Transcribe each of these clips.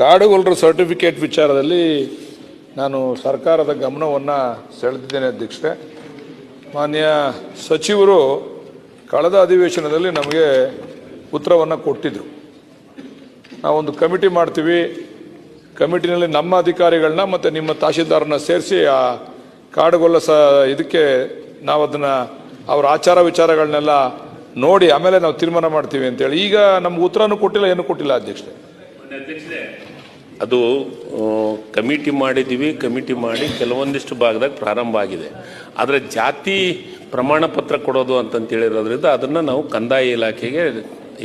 ಕಾಡುಗೊಲ್ಲರ certificate ವಿಚಾರದಲ್ಲಿ ನಾನು ಸರ್ಕಾರದ ಗಮನವನ್ನು ಸೆಳೆದಿದ್ದೇನೆ ಅಧ್ಯಕ್ಷರೇ. ಮಾನ್ಯ ಸಚಿವರು ಕಳೆದ ಅಧಿವೇಶನದಲ್ಲಿ ನಮಗೆ ಉತ್ತರವನ್ನು ಕೊಟ್ಟಿದ್ದರು ನಾವೊಂದು ಕಮಿಟಿ ಮಾಡ್ತೀವಿ. ಕಮಿಟಿನಲ್ಲಿ ನಮ್ಮ ಅಧಿಕಾರಿಗಳನ್ನ ಮತ್ತು ನಿಮ್ಮ ತಹಶೀಲ್ದಾರನ್ನ ಸೇರಿಸಿ ಆ ಕಾಡುಗೊಲ್ಲ ಸ ಇದಕ್ಕೆ ನಾವು ಅದನ್ನು ಅವರ ಆಚಾರ ವಿಚಾರಗಳನ್ನೆಲ್ಲ ನೋಡಿ ಆಮೇಲೆ ನಾವು ತೀರ್ಮಾನ ಮಾಡ್ತೀವಿ ಅಂತೇಳಿ. ಈಗ ನಮ್ಗೆ ಉತ್ತರನೂ ಕೊಟ್ಟಿಲ್ಲ, ಏನೂ ಕೊಟ್ಟಿಲ್ಲ ಅಧ್ಯಕ್ಷರೇ ಅದು ಕಮಿಟಿ ಮಾಡಿದ್ದೀವಿ ಕಮಿಟಿ ಮಾಡಿ ಕೆಲವೊಂದಿಷ್ಟು ಭಾಗದಾಗ ಪ್ರಾರಂಭ ಆಗಿದೆ. ಆದರೆ ಜಾತಿ ಪ್ರಮಾಣ ಪತ್ರ ಕೊಡೋದು ಅಂತಂತೇಳಿರೋದ್ರಿಂದ ಅದನ್ನು ನಾವು ಕಂದಾಯ ಇಲಾಖೆಗೆ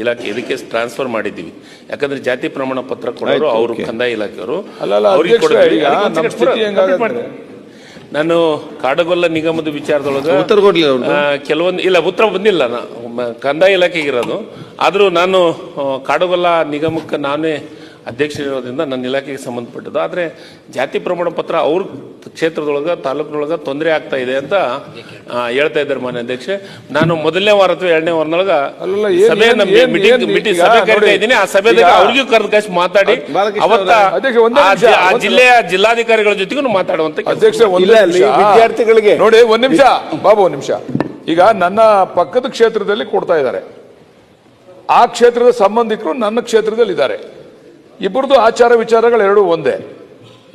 ಇಲಾಖೆ ಇದಕ್ಕೆ ಟ್ರಾನ್ಸ್ಫರ್ ಮಾಡಿದ್ದೀವಿ. ಯಾಕಂದ್ರೆ ಜಾತಿ ಪ್ರಮಾಣ ಪತ್ರ ಕೊಡೋರು ಅವರು ಕಂದಾಯ ಇಲಾಖೆಯವರು. ನಾನು ಕಾಡುಗೊಲ್ಲ ನಿಗಮದ ವಿಚಾರದೊಳಗೆ? ಕೆಲವೊಂದು ಇಲ್ಲ ಉತ್ತರ ಬಂದಿಲ್ಲ. ಕಂದಾಯ ಇಲಾಖೆಗಿರೋದು ಆದರೂ ನಾನು ಕಾಡುಗೊಲ್ಲ ನಿಗಮಕ್ಕೆ ನಾನೇ ಅಧ್ಯಕ್ಷರಿರೋದ್ರಿಂದ ನನ್ನ ಇಲಾಖೆಗೆ ಸಂಬಂಧಪಟ್ಟದ್ದು. ಆದರೆ ಜಾತಿ ಪ್ರಮಾಣ ಪತ್ರ ಅವ್ರ ಕ್ಷೇತ್ರದೊಳಗ ತಾಲೂಕಿನೊಳಗೆ ತೊಂದರೆ ಆಗ್ತಾ ಇದೆ ಅಂತ ಹೇಳ್ತಾ ಇದ್ದಾರೆ ಮಾನ್ಯ ಅಧ್ಯಕ್ಷೆ. ನಾನು ಮೊದಲನೇ ವಾರ ಅಥವಾ ಎರಡನೇ ವಾರದೊಳಗ ಸಭೆ ಏನ್- ಮೀಟಿಂಗ್ ಮೀಟಿಂಗ್ ಸಭೆ ಕರೀತಾ ಇದ್ದೀನಿ. ಆ ಸಭೆದಾಗ ಅವ್ರಿಗೂ ಕರೆದು ಕಷ್ಟ ಮಾತಾಡಿ. ಅವತ್ತ ಆ ಜಿಲ್ಲೆಯ ಜಿಲ್ಲಾಧಿಕಾರಿಗಳ ಜೊತೆಗೂ ಮಾತಾಡುವಂತ ಅಧ್ಯಕ್ಷ ಒಂದೇ ಅಲ್ಲಿ ನಿಮಿಷ. ವಿದ್ಯಾರ್ಥಿಗಳಿಗೆ- ನೋಡಿ ಒಂದ್ ನಿಮಿಷ ಬಾಬು ಒಂದ್ ನಿಮಿಷ. ಈಗ ನನ್ನ ಪಕ್ಕದ ಕ್ಷೇತ್ರದಲ್ಲಿ ಕೊಡ್ತಾ ಇದ್ದಾರೆ. ಆ ಕ್ಷೇತ್ರದ ಸಂಬಂಧಿಕರು ನನ್ನ ಕ್ಷೇತ್ರದಲ್ಲಿ ಇದ್ದಾರೆ ಇಬ್ಬರದು ಆಚಾರ ವಿಚಾರಗಳು ಎರಡು ಒಂದೇ.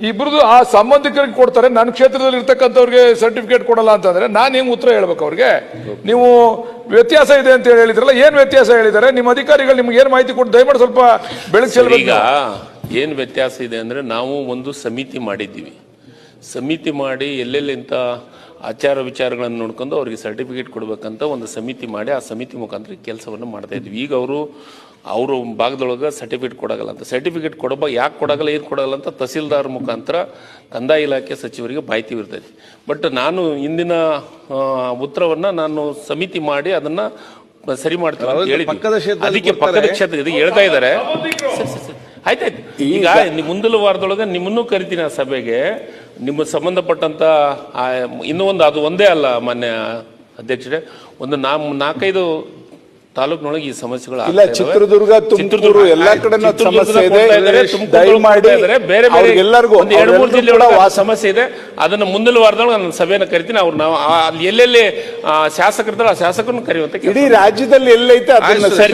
ಇಬ್ಬರದು ಆ ಸಂಬಂಧಿಕರಿಗೆ ಕೊಡ್ತಾರೆ ನನ್ನ ಕ್ಷೇತ್ರದಲ್ಲಿ ಇರ್ತಕ್ಕಂಥವ್ರಿಗೆ ಸರ್ಟಿಫಿಕೇಟ್ ಕೊಡಲ್ಲ ಅಂತಂದ್ರೆ ನಾನು ಹಿಂಗೆ ಉತ್ತರ ಹೇಳ್ಬೇಕು ಅವ್ರಿಗೆ? ನೀವು ವ್ಯತ್ಯಾಸ ಇದೆ ಅಂತ ಹೇಳಿ ಹೇಳಿದ್ರಲ್ಲ ಏನು ವ್ಯತ್ಯಾಸ ಹೇಳಿದ್ದಾರೆ? ನಿಮ್ಮ ಅಧಿಕಾರಿಗಳು ನಿಮ್ಗೆ ಏನು ಮಾಹಿತಿ ಕೊಟ್ಟು ದಯಮಾಡಿ ಸ್ವಲ್ಪ ಈಗ ಏನು ವ್ಯತ್ಯಾಸ ಇದೆ ಅಂದ್ರೆ ನಾವು ಒಂದು ಸಮಿತಿ ಮಾಡಿದ್ದೀವಿ. ಸಮಿತಿ ಮಾಡಿ ಎಲ್ಲೆಲ್ಲಿಂತ ಆಚಾರ ವಿಚಾರಗಳನ್ನು ನೋಡ್ಕೊಂಡು ಅವ್ರಿಗೆ ಸರ್ಟಿಫಿಕೇಟ್ ಕೊಡಬೇಕಂತ ಒಂದು ಸಮಿತಿ ಮಾಡಿ ಆ ಸಮಿತಿ ಮುಖಾಂತರ ಕೆಲಸವನ್ನು ಮಾಡ್ತಾ ಇದ್ವಿ ಈಗ ಅವರು ಅವರು ಭಾಗದೊಳಗೆ ಸರ್ಟಿಫಿಕೇಟ್ ಕೊಡೋಲ್ಲ ಅಂತ. ಸರ್ಟಿಫಿಕೇಟ್ ಕೊಡಬ ಯಾಕೆ ಕೊಡೋಲ್ಲ ಏನು ಕೊಡೋಲ್ಲ ಅಂತ ತಹಸೀಲ್ದಾರ್ ಮುಖಾಂತರ ಕಂದಾಯ ಇಲಾಖೆ ಸಚಿವರಿಗೆ ಮಾಹಿತಿ ಇರ್ತೈತಿ. ಬಟ್ ನಾನು ಇಂದಿನ ಉತ್ತರವನ್ನು ನಾನು ಸಮಿತಿ ಮಾಡಿ ಅದನ್ನ ಸರಿ ಮಾಡ್ತಾರೆ ಅದಕ್ಕೆ ಪಕ್ಕದ. ಕ್ಷೇತ್ರ ಇದು ಹೇಳ್ತಾ ಇದ್ದಾರೆ. ಆಯ್ತಾಯ್ತು. ಈಗ ಮುಂದಿನ ವಾರದೊಳಗೆ ನಿಮ್ಮನ್ನು ಕರಿತೀನಿ ಆ ಸಭೆಗೆ. ನಿಮ್ಮ ಸಂಬಂಧಪಟ್ಟಂತ ಇನ್ನೂ ಒಂದು ಅದು ಒಂದೇ ಅಲ್ಲ ಮಾನ್ಯ ಅಧ್ಯಕ್ಷರೇ. ಒಂದು ನಾ ನಾಲ್ಕೈದು ತಾಲೂಕಿನೊಳಗೆ ಈ ಸಮಸ್ಯೆಗಳು ಇಲ್ಲ. ಚಿತ್ರದುರ್ಗ ತುಮಕೂರು ಚಿತ್ರದುರ್ಗ- ಎಲ್ಲಾ ಕಡೆ ಸಮಸ್ಯೆ ಇದೆ. ದಯಮಾಡಿ ಬೇರೆ ಬೇರೆ ಎಲ್ಲರಿಗೂ ಒಂದು ಎರಡು ಮೂರು ಜಿಲ್ಲೆ ಆ ಸಮಸ್ಯೆ ಇದೆ. ಅದನ್ನ ಮುಂದಿನ ವಾರದೊಳಗೆ ನಾನು ಸಭೆಯನ್ನು ಕರಿತೀನಿ. ಅವ್ರು ನಾವು ಆ- ಅಲ್ಲಿ ಎಲ್ಲೆಲ್ಲಿ ಶಾಸಕರಿದ್ದಾರೆ ಆ ಶಾಸಕರನ್ನು ಕರೆಯುವಂತ ಇಡೀ ರಾಜ್ಯದಲ್ಲಿ ಎಲ್ಲೈತೆ ಅದನ್ನ ಸರಿ,